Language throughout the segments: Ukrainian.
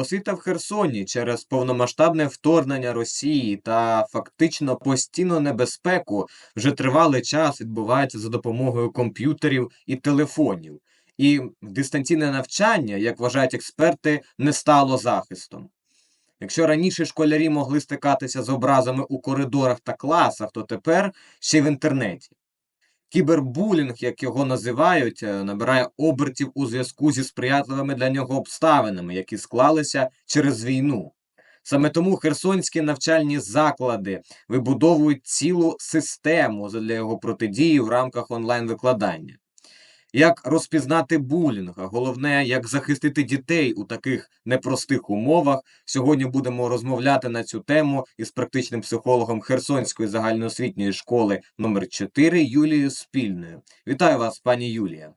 Освіта в Херсоні через повномасштабне вторгнення Росії та фактично постійну небезпеку вже тривалий час відбувається за допомогою комп'ютерів і телефонів. І дистанційне навчання, як вважають експерти, не стало захистом. Якщо раніше школярі могли стикатися з образами у коридорах та класах, то тепер ще й в інтернеті. Кібербулінг, як його називають, е, набирає обертів у зв'язку зі сприятливими для нього обставинами, які склалися через війну. Саме тому херсонські навчальні заклади вибудовують цілу систему для його протидії в рамках онлайн-викладання. Як розпізнати булінг, а головне, як захистити дітей у таких непростих умовах. Сьогодні будемо розмовляти на цю тему із практичним психологом Херсонської загальноосвітньої школи номер 4 Юлією Спільною. Вітаю вас, пані Юлія.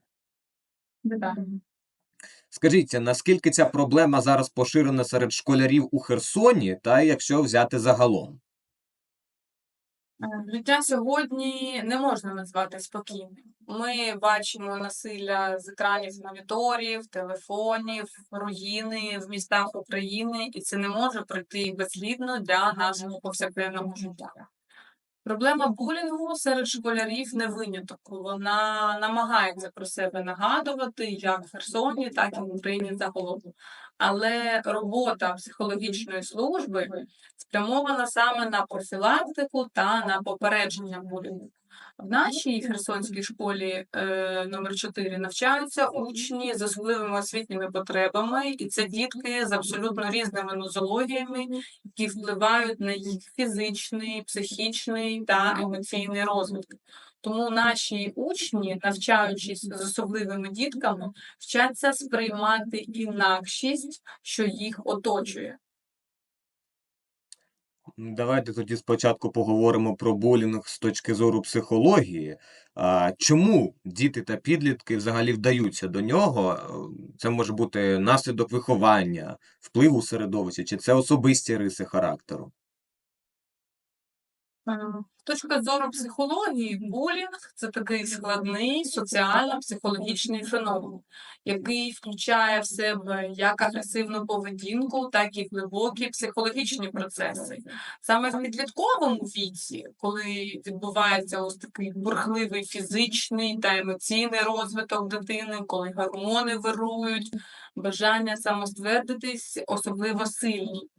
Вітаю. Скажіть, наскільки ця проблема зараз поширена серед школярів у Херсоні, та якщо взяти загалом? Життя сьогодні не можна назвати спокійним. Ми бачимо насилля з екранів моніторів, телефонів, руїни в містах України, і це не може пройти безслідно для нашого повсякденного життя. Проблема булінгу серед школярів не виняток. Вона намагається про себе нагадувати як в Херсоні, так і в Україні загалом. Але робота психологічної служби спрямована саме на профілактику та на попередження булінгу. В нашій Херсонській школі е, номер 4 навчаються учні з особливими освітніми потребами, і це дітки з абсолютно різними нозологіями, які впливають на їх фізичний, психічний та емоційний розвиток. Тому наші учні, навчаючись з особливими дітками, вчаться сприймати інакшість, що їх оточує. Давайте тоді спочатку поговоримо про булінг з точки зору психології. Чому діти та підлітки взагалі вдаються до нього? Це може бути наслідок виховання, впливу середовища, чи це особисті риси характеру? Е, З точки зору психології, булінг це такий складний соціально-психологічний феномен, який включає в себе як агресивну поведінку, так і глибокі психологічні процеси. Саме в підлітковому віці, коли відбувається ось такий бурхливий фізичний та емоційний розвиток дитини, коли гормони вирують, бажання самоствердитись особливо сильні.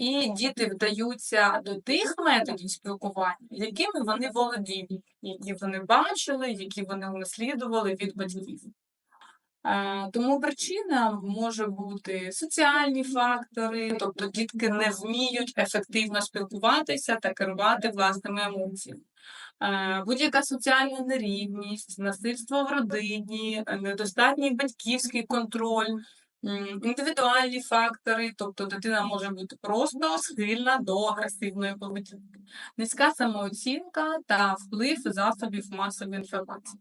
І діти вдаються до тих методів спілкування, якими вони володіють, які вони бачили, які вони унаслідували від батьків. Е, Тому причина може бути соціальні фактори, тобто дітки не вміють ефективно спілкуватися та керувати власними емоціями. Е, Будь-яка соціальна нерівність, насильство в родині, недостатній батьківський контроль, індивідуальні фактори, тобто дитина може бути просто схильна до агресивної поведінки, низька самооцінка та вплив засобів масової інформації.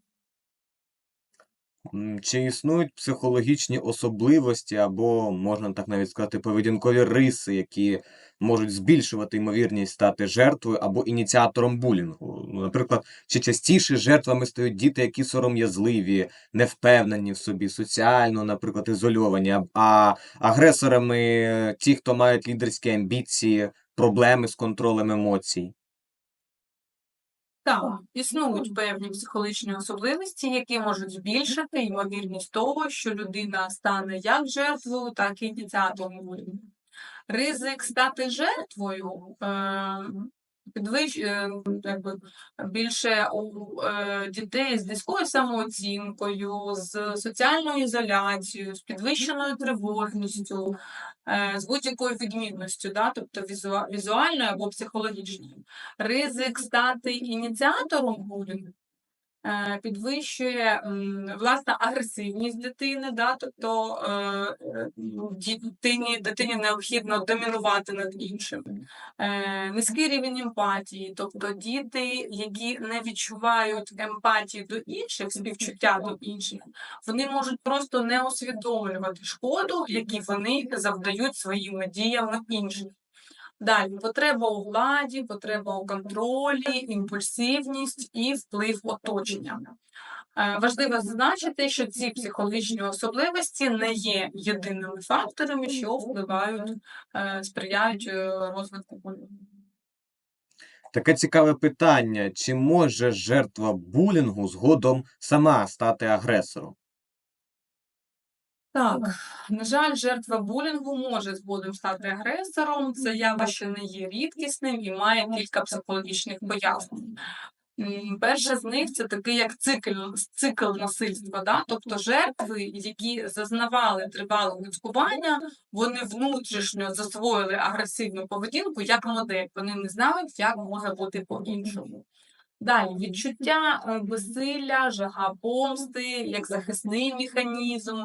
Чи існують психологічні особливості або, можна так навіть сказати, поведінкові риси, які можуть збільшувати ймовірність стати жертвою або ініціатором булінгу? Ну, Наприклад, чи частіше жертвами стають діти, які сором'язливі, невпевнені в собі, соціально, наприклад, ізольовані, а- агресорами ті, хто мають лідерські амбіції, проблеми з контролем емоцій? Так, існують певні психологічні особливості, які можуть збільшити ймовірність того, що людина стане як жертвою, так і ініціатором. Ризик стати жертвою е, підвищ, е, якби, більше у е, дітей з низькою самооцінкою, з соціальною ізоляцією, з підвищеною тривожністю, з будь-якою відмінністю, да, тобто візуальною або психологічною. Ризик стати ініціатором булінгу підвищує м, власна агресивність дитини, да, тобто е, е, дитині, дитині необхідно домінувати над іншим. Е, низький рівень емпатії, тобто діти, які не відчувають емпатії до інших, співчуття до інших, вони можуть просто не усвідомлювати шкоду, які вони завдають своїми діями іншим. Далі потреба у владі, потреба у контролі, імпульсивність і вплив оточення. Е, Важливо зазначити, що ці психологічні особливості не є єдиними факторами, що впливають, е, сприяють е, розвитку булінгу. Таке цікаве питання: чи може жертва булінгу згодом сама стати агресором? Так, на жаль, жертва булінгу може згодом стати агресором. Це явище не є рідкісним і має кілька психологічних пояснень. Перше з них це такий як цикл, цикл насильства. Да? Тобто жертви, які зазнавали тривалого цькування, вони внутрішньо засвоїли агресивну поведінку як модель. Вони не знають, як може бути по-іншому. Далі відчуття безсилля, жага помсти, як захисний механізм,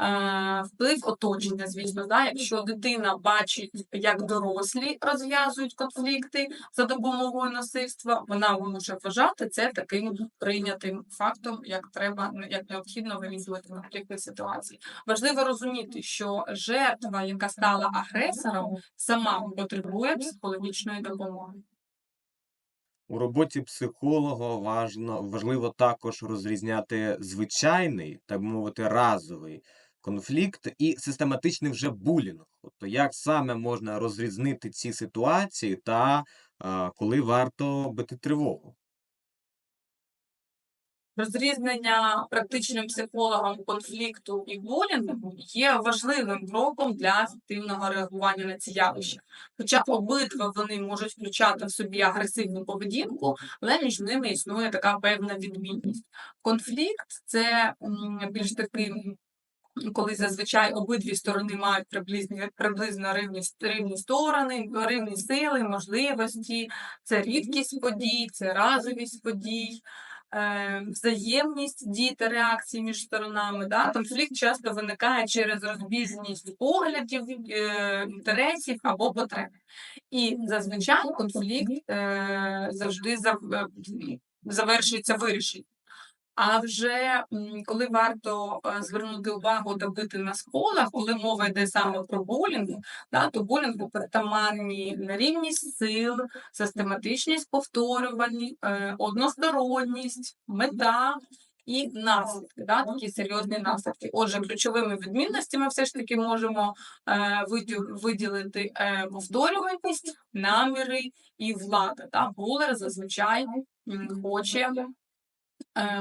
е, вплив оточення, звісно, да? якщо дитина бачить, як дорослі розв'язують конфлікти за допомогою насильства, вона може вважати це таким прийнятим фактом, як треба, як необхідно вирішувати конфліктні ситуації. Важливо розуміти, що жертва, яка стала агресором, сама потребує психологічної допомоги. У роботі психолога важно, важливо також розрізняти звичайний, так би мовити, разовий конфлікт і систематичний вже булінг. Тобто, як саме можна розрізнити ці ситуації та е, коли варто бити тривогу? Розрізнення практичним психологом конфлікту і булінгу є важливим кроком для ефективного реагування на ці явища. Хоча обидва вони можуть включати в собі агресивну поведінку, але між ними існує така певна відмінність. Конфлікт це більш такий. Коли зазвичай обидві сторони мають приблизні, приблизно рівні, рівні сторони, рівні сили, можливості, це рідкість подій, це разовість подій, е, взаємність дій та реакцій між сторонами. Да? Конфлікт часто виникає через розбіжність поглядів, е, інтересів або потреб. І зазвичай конфлікт е, завжди зав- завершується вирішенням. А вже коли варто е, звернути увагу та бити на сходах, коли мова йде саме про булінг, да, то булінгу притаманні нерівність сил, систематичність повторювань, е, односторонність, мета і наслідки, да, такі серйозні наслідки. Отже, ключовими відмінностями все ж таки можемо е, виділити повторюваність, наміри і влада. Да. Булер зазвичай хоче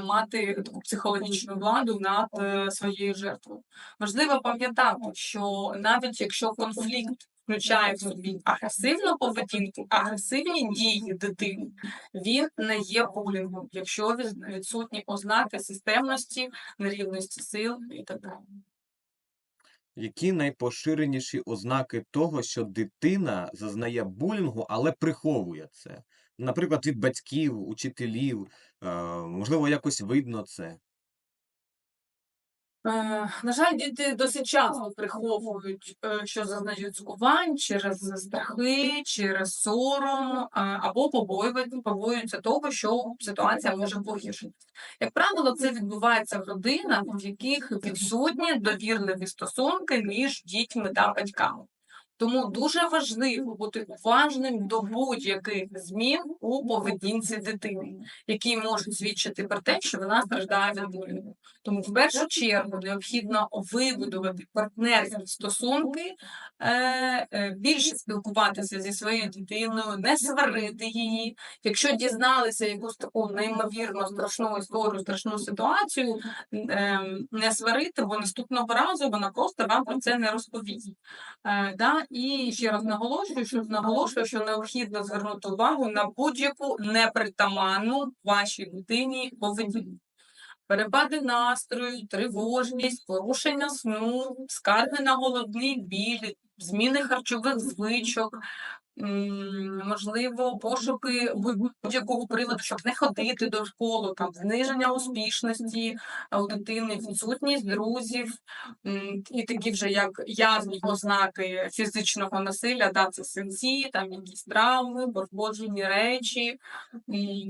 мати таку психологічну владу над е, своєю жертвою. Важливо пам'ятати, що навіть якщо конфлікт включає в собі агресивну поведінку, агресивні дії дитини, він не є булінгом, якщо від- відсутні ознаки системності, нерівності сил і так далі. Які найпоширеніші ознаки того, що дитина зазнає булінгу, але приховує це? Наприклад, від батьків, учителів, е, можливо, якось видно це. Е, На жаль, діти досить часто приховують, е, що зазнають цькувань через страхи, через сором або побоюють- побоюються того, що ситуація може погіршитися. Як правило, це відбувається в родинах, в яких відсутні довірливі стосунки між дітьми та батьками. Тому дуже важливо бути уважним до будь-яких змін у поведінці дитини, які можуть свідчити про те, що вона страждає від булінгу. Тому в першу чергу необхідно вибудувати партнерські стосунки, е, е, більше спілкуватися зі своєю дитиною, не сварити її. Якщо дізналися якусь таку неймовірно страшну історію, страшну ситуацію, е, не сварити, бо наступного разу вона просто вам про це не розповість. Да? І ще раз наголошую, що наголошую, що необхідно звернути увагу на будь-яку непритаманну вашій дитині поведінку. Перепади настрою, тривожність, порушення сну, скарги на головний біль, зміни харчових звичок, можливо, пошуки будь- будь-якого приводу, щоб не ходити до школи, там зниження успішності у дитини, відсутність друзів, і такі вже як явні ознаки фізичного насилля, да, це синці, там якісь травми, пошкоджені речі,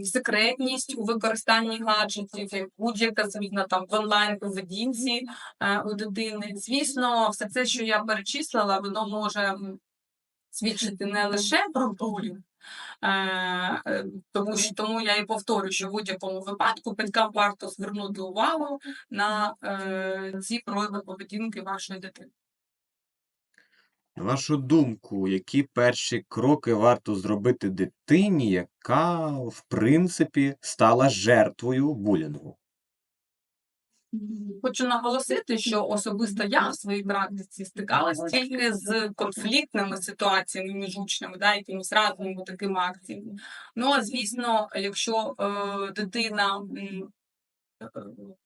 секретність у використанні гаджетів, будь-яка зміна там в онлайн поведінці е, у дитини. Звісно, все це, що я перечислила, воно може свідчити не лише про булінг, е, е, тому що тому я і повторюю, що в будь-якому випадку батькам варто звернути увагу на е, ці прояви поведінки вашої дитини. На вашу думку, які перші кроки варто зробити дитині, яка, в принципі, стала жертвою булінгу? Хочу наголосити, що особисто я в своїй практиці стикалась тільки з конфліктними ситуаціями між учнями, да, якимись разними такими акціями. Ну а звісно, якщо е, дитина е,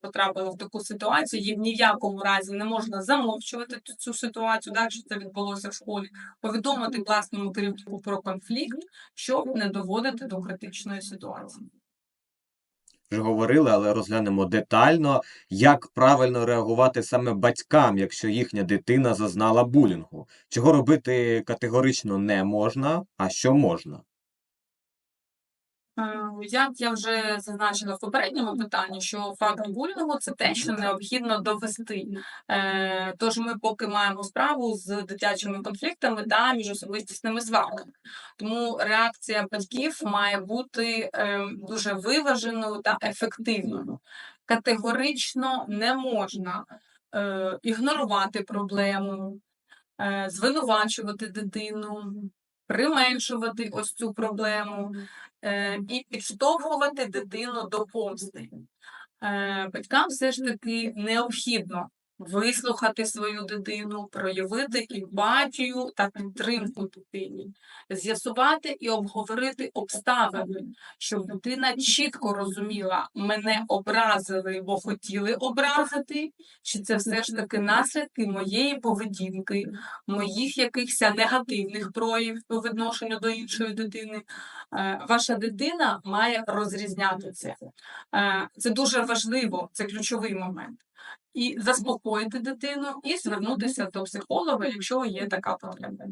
потрапила в таку ситуацію, їй ні в якому разі не можна замовчувати цю- ситуацію, да, якщо це відбулося в школі, повідомити власному керівнику про конфлікт, щоб не доводити до критичної ситуації. Вже говорили, але розглянемо детально, як правильно реагувати саме батькам, якщо їхня дитина зазнала булінгу. Чого робити категорично не можна, а що можна? Е, Як я вже зазначила в попередньому питанні, що факт булінгу це те, що необхідно довести. Е, Тож ми поки маємо справу з дитячими конфліктами та міжособистісними сварками. Тому реакція батьків має бути е, дуже виваженою та ефективною. Категорично не можна ігнорувати проблему, звинувачувати дитину, применшувати ось цю проблему е, і підштовхувати дитину до помсти. Е, батькам все ж таки необхідно вислухати свою дитину, проявити емпатію та підтримку дитині, з'ясувати і обговорити обставини, щоб дитина чітко розуміла, мене образили, бо хотіли образити, чи це все ж таки наслідки моєї поведінки, моїх якихось негативних проявів по відношенню до іншої дитини. Е, Ваша дитина має розрізняти це. Е, Це дуже важливо, це ключовий момент. І заспокоїти дитину, і звернутися до психолога, якщо є така потреба.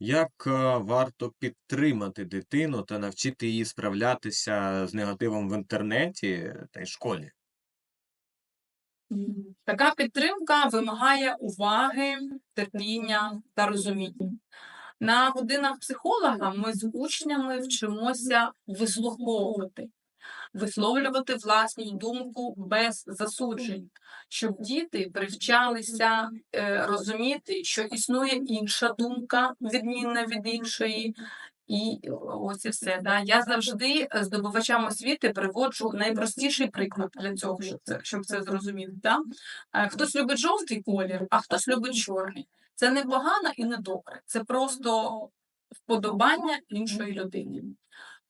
Як е, варто підтримати дитину та навчити її справлятися з негативом в інтернеті та й школі? Така підтримка вимагає уваги, терпіння та розуміння. На годинах психолога ми з учнями вчимося вислуховувати, висловлювати власну думку без засуджень, щоб діти привчалися е, розуміти, що існує інша думка, відмінна від іншої. І ось і все. Да. Я завжди здобувачам освіти приводжу найпростіший приклад для цього, щоб це, щоб це зрозуміти. Да? Е, Хтось любить жовтий колір, а хтось любить чорний. Це не погано і не добре. Це просто вподобання іншої людини.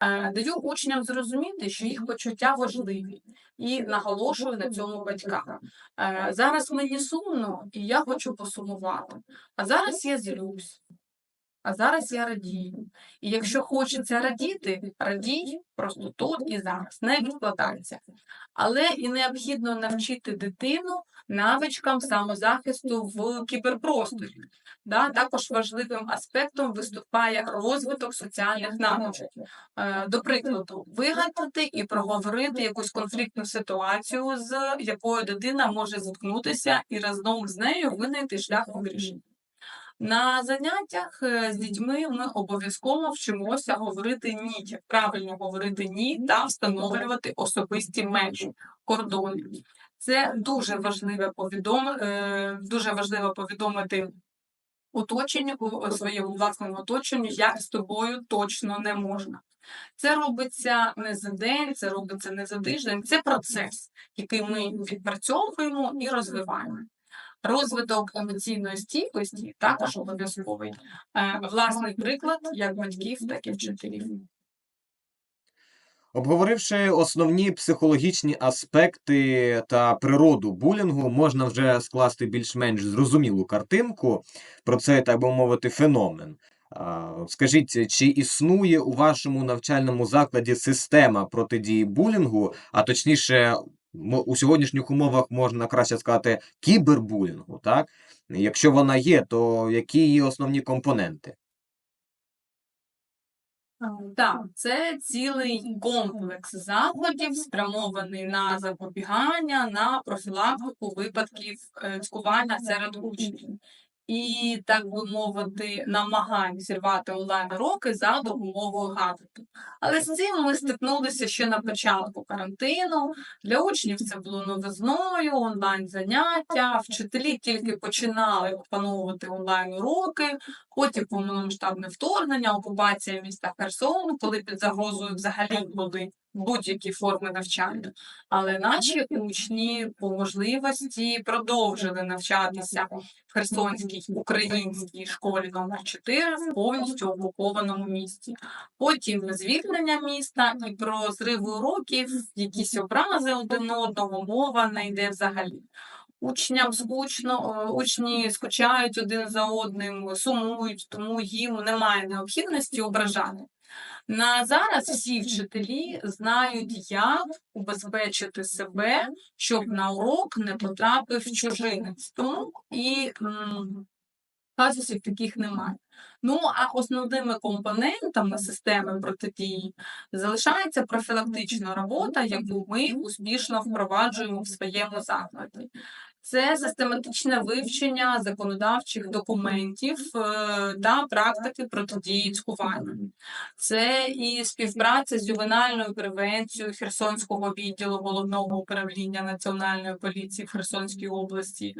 Е, Даю учням зрозуміти, що їх почуття важливі, і наголошую на цьому батькам. Е, Зараз мені сумно, і я хочу посумувати. А зараз я злюсь. А зараз я радію. І якщо хочеться радіти, радій просто тут і зараз, не відкладайся. Але і необхідно навчити дитину навичкам самозахисту в кіберпросторі. Да, також важливим аспектом виступає розвиток соціальних навичок. Е, До прикладу, вигадати і проговорити якусь конфліктну ситуацію, з якою дитина може зіткнутися, і разом з нею винайти шлях вирішення. На заняттях е, з дітьми ми обов'язково вчимося говорити ні, правильно говорити ні та встановлювати особисті межі, кордони. Це дуже важливе повідом... е, дуже важливо повідомити оточенню, своєму власному оточенню, як з тобою точно не можна. Це робиться не за день, це робиться не за тиждень. Це процес, який ми відпрацьовуємо і розвиваємо. Розвиток емоційної стійкості також обов'язковий. Е, Власний приклад як батьків, так і вчителів. Обговоривши основні психологічні аспекти та природу булінгу, можна вже скласти більш-менш зрозумілу картинку про цей, так би мовити, феномен. Скажіть, чи існує у вашому навчальному закладі система протидії булінгу, а точніше, у сьогоднішніх умовах можна краще сказати кібербулінгу, так? Якщо вона є, то які її основні компоненти? Так, це цілий комплекс заходів, спрямований на запобігання, на профілактику випадків е, цькування серед учнів. І, так би мовити, намагань зірвати онлайн-уроки за допомогою гаджету. Але з цим ми стикнулися ще на початку карантину. Для учнів це було новизною, онлайн-заняття. Вчителі тільки починали опановувати онлайн-уроки, потім повномасштабне вторгнення, окупація міста Херсон, коли під загрозою взагалі були будь-які форми навчання. Але наші учні по можливості продовжили навчатися в Херсонській українській школі номер 4 в повністю окупованому місті. Потім звільнення міста і про зриви уроків, якісь образи один одного, мова не йде взагалі. Учням скучно, е, учні скучають один за одним, сумують, тому їм немає необхідності ображати. На зараз всі вчителі знають, як убезпечити себе, щоб на урок не потрапив чужинець. Тому і м, казусів таких немає. Ну а основними компонентами системи протидії залишається профілактична робота, яку ми успішно впроваджуємо в своєму закладі. Це систематичне вивчення законодавчих документів е, та практики протидії цькуванню. Це і співпраця з ювенальною превенцією Херсонського відділу головного управління Національної поліції в Херсонській області,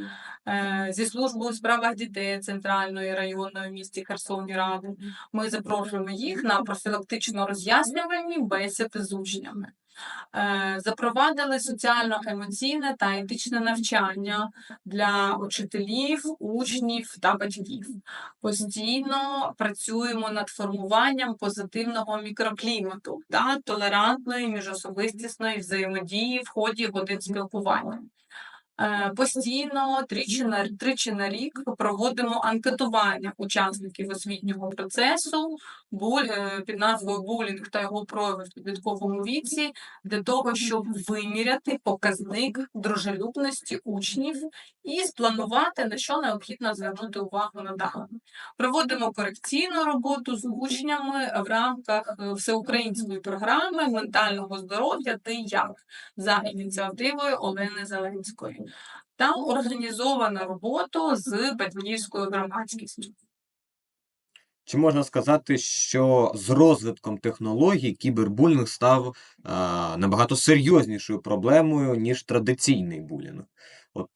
е, зі службою у справах дітей Центральної районної місті Херсоні Ради. Ми запрошуємо їх на профілактично роз'яснювальні бесіди з учнями. Е, Запровадили соціально-емоційне та етичне навчання для учителів, учнів та батьків. Постійно працюємо над формуванням позитивного мікроклімату та толерантної міжособистісної взаємодії в ході годин спілкування. Е, Постійно тричі на тричі на рік проводимо анкетування учасників освітнього процесу буль, е, під назвою булінг та його прояви в підлітковому віці для того, щоб виміряти показник дружелюбності учнів і спланувати на що необхідно звернути увагу надалі. Проводимо корекційну роботу з учнями в рамках е, всеукраїнської програми ментального здоров'я «Ти як» за ініціативою Олени Зеленської та організована робота з батьківською громадськістю. Чи можна сказати, що з розвитком технологій кібербулінг став а, набагато серйознішою проблемою, ніж традиційний булінг? От,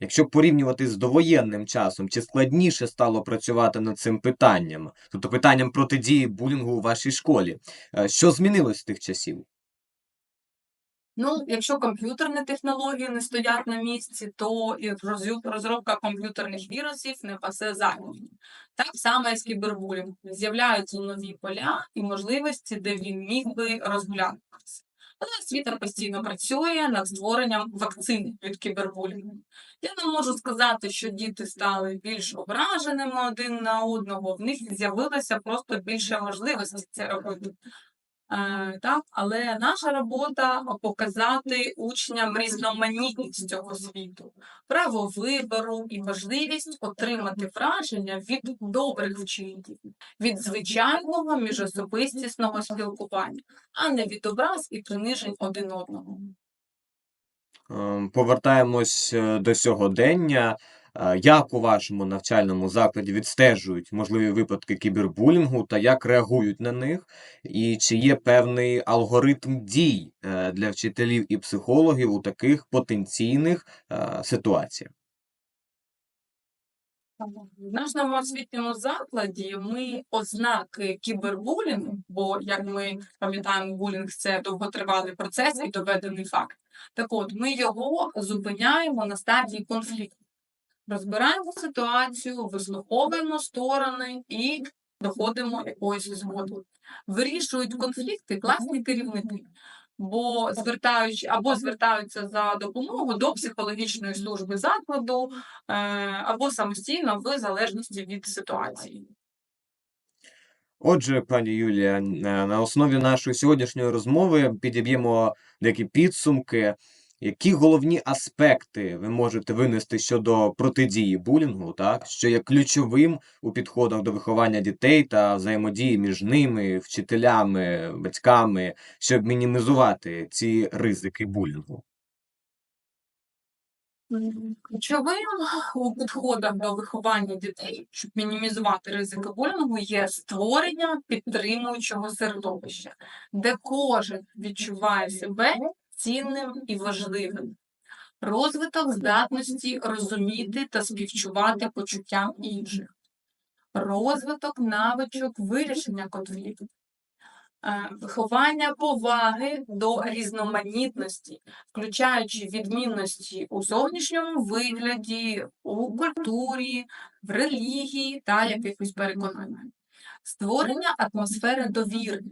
якщо порівнювати з довоєнним часом, чи складніше стало працювати над цим питанням, тобто питанням протидії булінгу у вашій школі? Е, Що змінилось з тих часів? Ну, якщо комп'ютерні технології не стоять на місці, то і розробка комп'ютерних вірусів не пасе задніх. Так само і з кібербулінгом. З'являються нові поля і можливості, де він міг би розглядатися. Але освіта постійно працює над створенням вакцин від кібербулінгу. Я не можу сказати, що діти стали більш ображеними один на одного, в них з'явилося просто більше можливості це робити. Е, так, але наша робота показати учням різноманітність цього світу, право вибору і можливість отримати враження від добрих вчинків, від звичайного міжособистісного спілкування, а не від образ і принижень один одного. Ем, Повертаємось е, до сьогодення. Як у вашому навчальному закладі відстежують можливі випадки кібербулінгу та як реагують на них? І чи є певний алгоритм дій е, для вчителів і психологів у таких потенційних е, ситуаціях? В нашому освітньому закладі ми ознаки кібербулінгу, бо як ми пам'ятаємо, булінг це довготривалий процес і доведений факт. Так от ми його зупиняємо на стадії конфлікту. Розбираємо ситуацію, вислуховуємо сторони і доходимо якоїсь згоди. Вирішують конфлікти класні керівники, бо звертаючи або звертаються за допомогою до психологічної служби закладу, е, або самостійно в залежності від ситуації. Отже, пані Юлія, е, на основі нашої сьогоднішньої розмови підіб'ємо деякі підсумки. Які головні аспекти ви можете винести щодо протидії булінгу, так, що є ключовим у підходах до виховання дітей та взаємодії між ними, вчителями, батьками, щоб мінімізувати ці ризики булінгу? Ключовим у підходах до виховання дітей, щоб мінімізувати ризики булінгу, є створення підтримуючого середовища, де кожен відчуває себе цінним і важливим. Розвиток здатності розуміти та співчувати почуттям інших, розвиток навичок вирішення конфліктів, е, виховання поваги до різноманітності, включаючи відмінності у зовнішньому вигляді, у культурі, в релігії та якихось переконаннях, створення атмосфери довіри,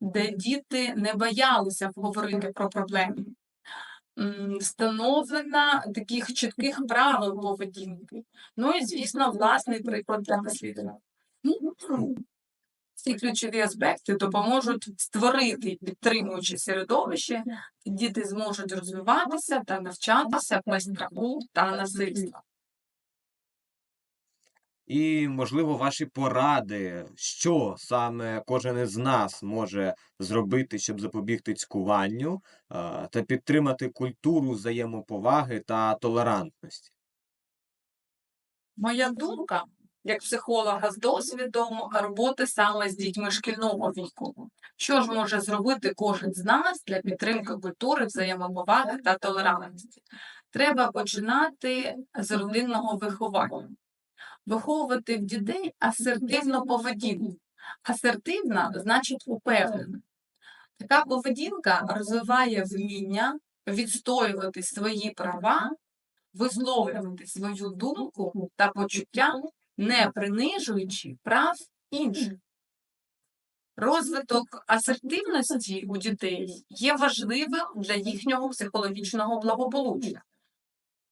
де діти не боялися говорити про проблеми. Встановлена таких чітких правил поведінки. Ну і, звісно, власний приклад для наслідування. Ну, Ці ключові аспекти допоможуть створити підтримуюче середовище, діти зможуть розвиватися та навчатися без страху та насильства. І, можливо, ваші поради, що саме кожен із нас може зробити, щоб запобігти цькуванню та підтримати культуру взаємоповаги та толерантності. Моя думка, як психолога з досвідом роботи саме з дітьми шкільного віку. Що ж може зробити кожен з нас для підтримки культури, взаємоповаги та толерантності? Треба починати з родинного виховання, виховувати в дітей асертивну поведінку. Асертивна значить упевнена. Така поведінка розвиває вміння відстоювати свої права висловлювати свою думку та почуття, не принижуючи прав інших. Розвиток асертивності у дітей є важливим для їхнього психологічного благополуччя.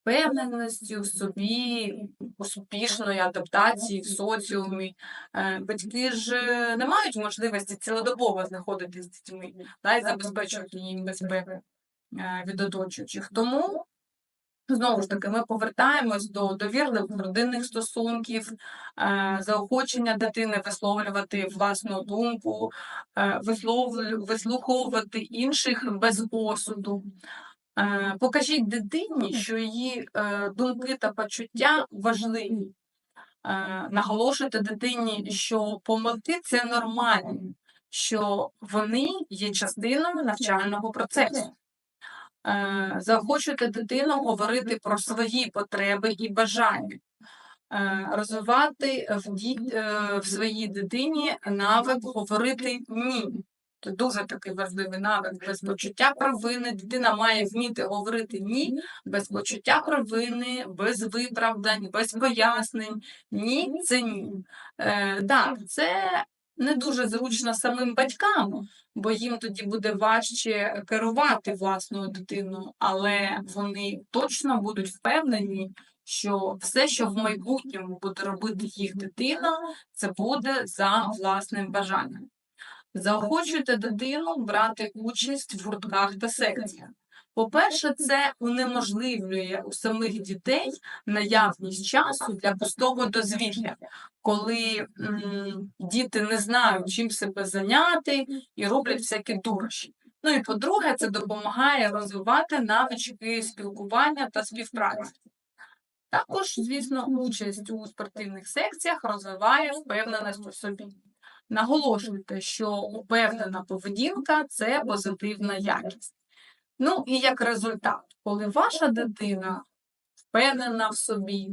Впевненості у собі, успішної адаптації в соціумі. Е, Батьки ж е, не мають можливості цілодобово знаходитися з дітьми та й забезпечувати їм безпеку е, від оточуючих. Тому Знову ж таки, ми повертаємось до довірливих родинних стосунків, заохочення дитини висловлювати власну думку, е, висловлю- вислуховувати інших без осуду. Е, Покажіть дитині, що її е, думки та почуття важливі. Е, Наголошуйте дитині, що помилки це нормально, що вони є частиною навчального процесу. Е, Заохочуйте дитину говорити про свої потреби і бажання, розвивати в, ді- е, в своїй дитині навик говорити ні. Це дуже такий важливий навик без почуття провини. Дитина має вміти говорити ні без почуття провини, без виправдань, без пояснень. Ні, це ні. Е, так, це не дуже зручно самим батькам, бо їм тоді буде важче керувати власною дитиною, але вони точно будуть впевнені, що все, що в майбутньому буде робити їх дитина, це буде за власним бажанням. Заохочуйте дитину брати участь в гуртках та секціях. По-перше, це унеможливлює у самих дітей наявність часу для пустого дозвілля, коли м, діти не знають, чим себе зайняти і роблять всякі дурощі. Ну і по-друге, це допомагає розвивати навички спілкування та співпраці. Також, звісно, участь у спортивних секціях розвиває впевненість у собі. Наголошуйте, що упевнена поведінка це позитивна якість. Ну і як результат, коли ваша дитина впевнена в собі,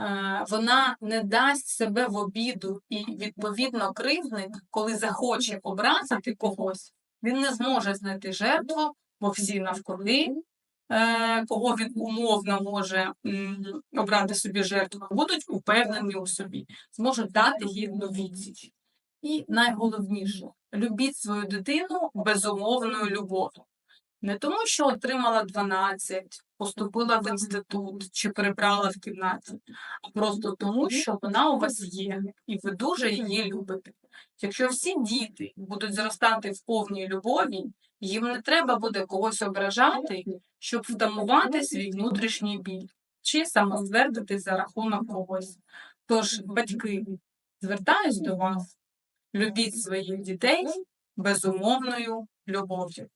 е, вона не дасть себе в обіду і відповідно кривдник, коли захоче образити когось, він не зможе знайти жертву, бо всі навкруги, е, кого він умовно може обрати собі жертву, будуть упевнені у собі, зможуть дати гідну відсіч. І найголовніше, любіть свою дитину безумовною любов'ю. Не тому, що отримала 12, поступила в інститут чи перебрала в кімнаті, а просто тому, що вона у вас є, і ви дуже її любите. Якщо всі діти будуть зростати в повній любові, їм не треба буде когось ображати, щоб втамувати свій внутрішній біль чи самоствердити за рахунок когось. Тож, батьки, звертаюсь до вас, любіть своїх дітей безумовною любов'ю.